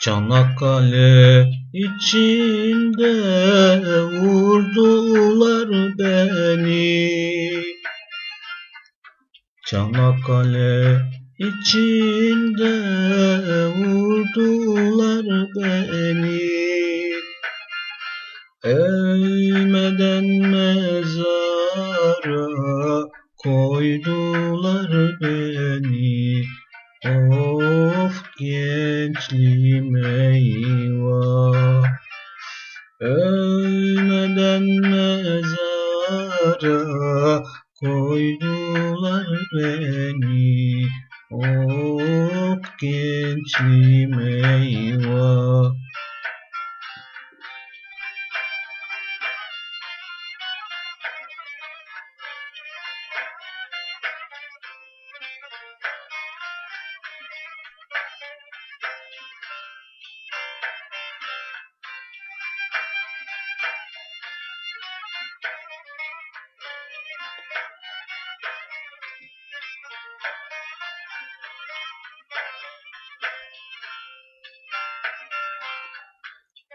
Çanakkale içinde vurdular beni. Çanakkale içinde vurdular beni. Ölmeden mezara koydular beni. Of gençliğim eyvah. Ölmeden mezara koydular beni. Of gençliğim eyvah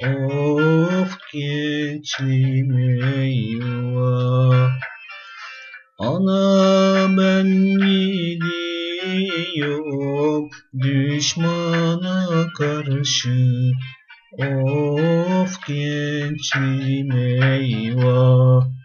Of gençliğim eyvah Ana ben gidiyorum düşmana karşı. Of gençliğim eyvah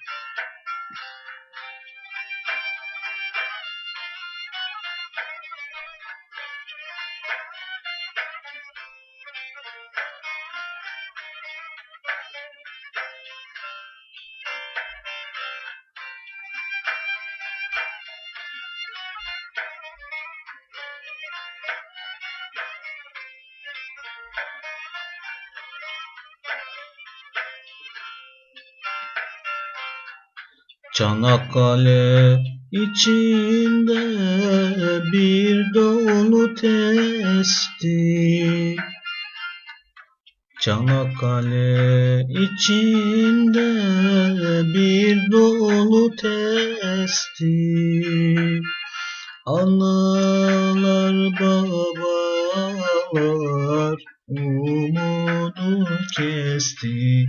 Çanakkale içinde bir dolu testi. Çanakkale içinde bir dolu testi. Analar babalar umudu kesti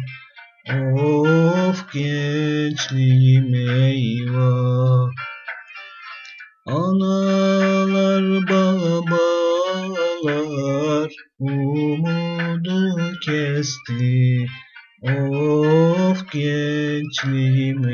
Of gençliğim eyvah. Analar babalar umudu kesti. Of gençliğim